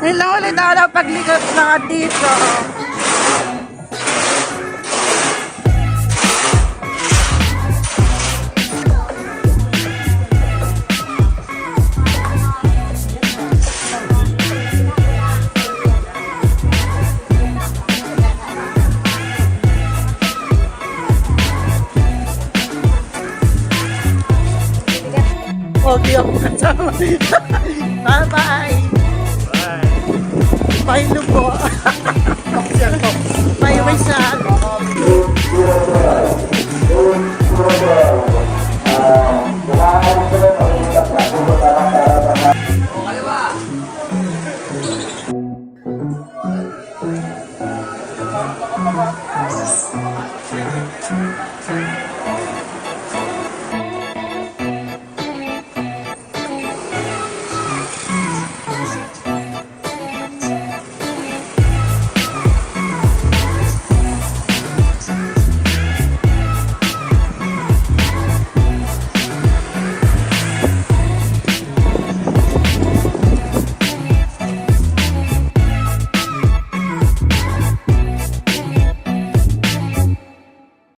Ngayon lang ulit ako na dito. Okay ako kasama. Pahilog po. Pahiway sa ano.